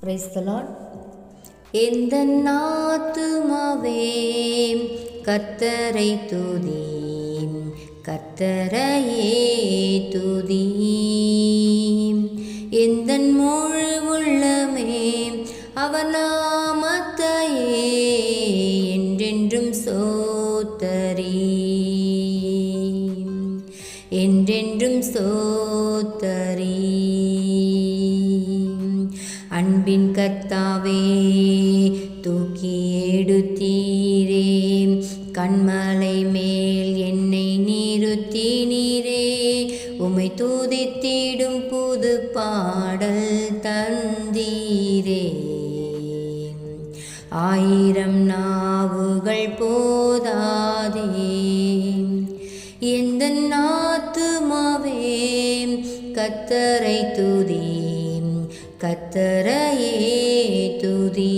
Praise the Lord எந்த நாத்துமாவே கத்தரை துதி கத்தரையே துதி எந்த முழு உள்ளமே அவர் நாமத்தையே என்றென்றும் சோத்தரி என்றென்றும் சோத்தரீ அன்பின் கர்த்தாவே தூக்கி எடுத்தீரே. கண்மலை மேல் என்னை நிறுத்தி நீரே உமை தூதித்திடும் புது பாடல் தந்தீரே. ஆயிரம் நாவுகள் போதாதே. எந்த நாத்துமாவே கத்தரை துதி கத்தரையே துதி.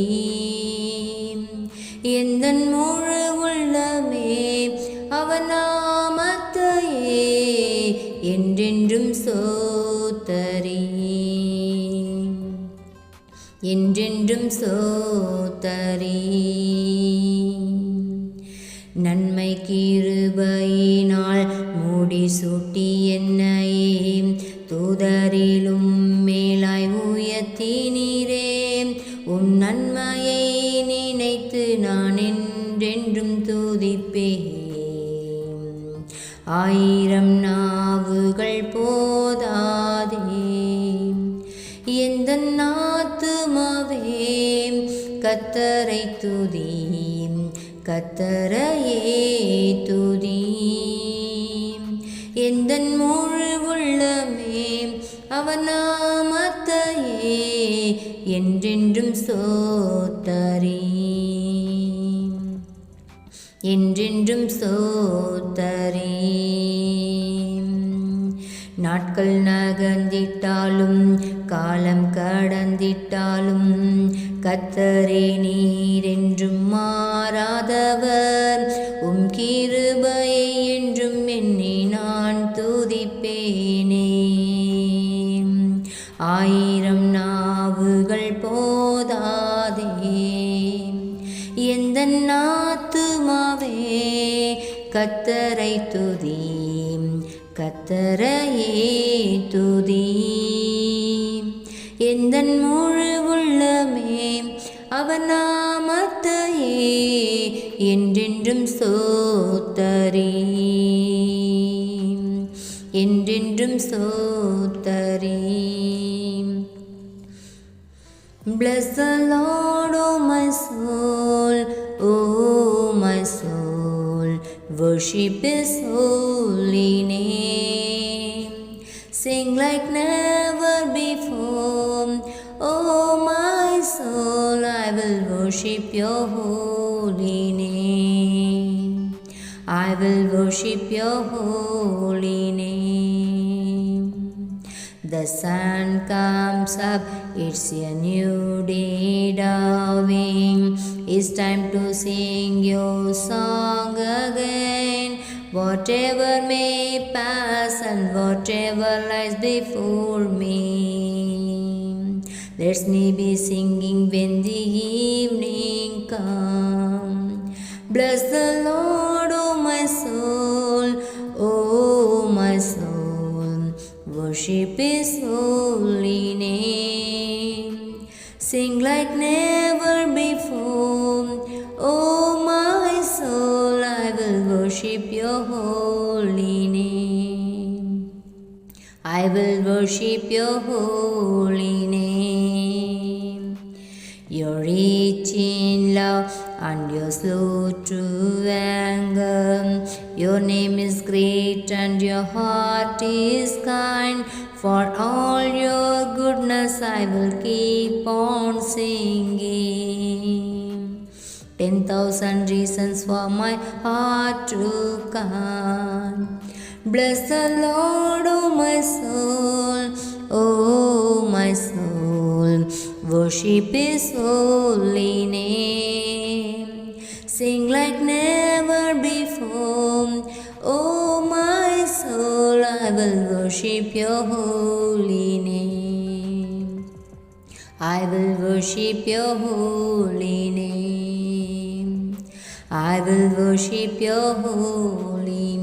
எந்த முழு உள்ளமே அவன் நாமத்தையே என்றென்றும் சோத்தரி என்றென்றும் சோத்தரி நன்மை கிருபையினால் மூடி ஆயிரம் நாவுகள் போதாதே. எந்த நாத்துமாவே கத்தரை துதி கத்தரையே துதி எந்த முழு உள்ளமே அவன் நாமத்தையே என்றென்றும் சோத்தரீ என்றென்றும் சோத்தரே நாட்கள் நகர்ந்திட்டாலும் காலம் கடந்திட்டாலும் கத்தரே நீரென்றும் மாறாதவர். உம் கிருபையை என்றும் எண்ணி நான் துதிப்பேனே. ஆயிரம் நாவுகள் போதாதே. எந்த நாத்துமாவே கத்தரை துதி கத்தரையே துதி. எந்த முழு உள்ளமே அவர் நாமத்தையே என்றென்றும் சோத்தரி என்றென்றும் சோத்தரி Bless the Lord, worship His holy name. Sing like never before, O my soul, I will worship Your holy name. I will worship Your holy name. The sun comes up, it's a new day dawning. It's time to sing your song again. Whatever may pass and whatever lies before me. Let me be singing when the evening comes. Bless the Lord, O my soul, O my soul. Worship His holy name. Sing like never before. Worship Your holy name. I will worship Your holy name. You're rich in love and you're slow to anger. Your name is great and your heart is kind. For all your goodness, I will keep on singing. Ten thousand reasons for my heart to come. Bless the Lord, O my soul, O my soul. Worship His holy name. Sing like never before. Oh, my soul, I will worship your holy name. I will worship your holy name. I will worship your holy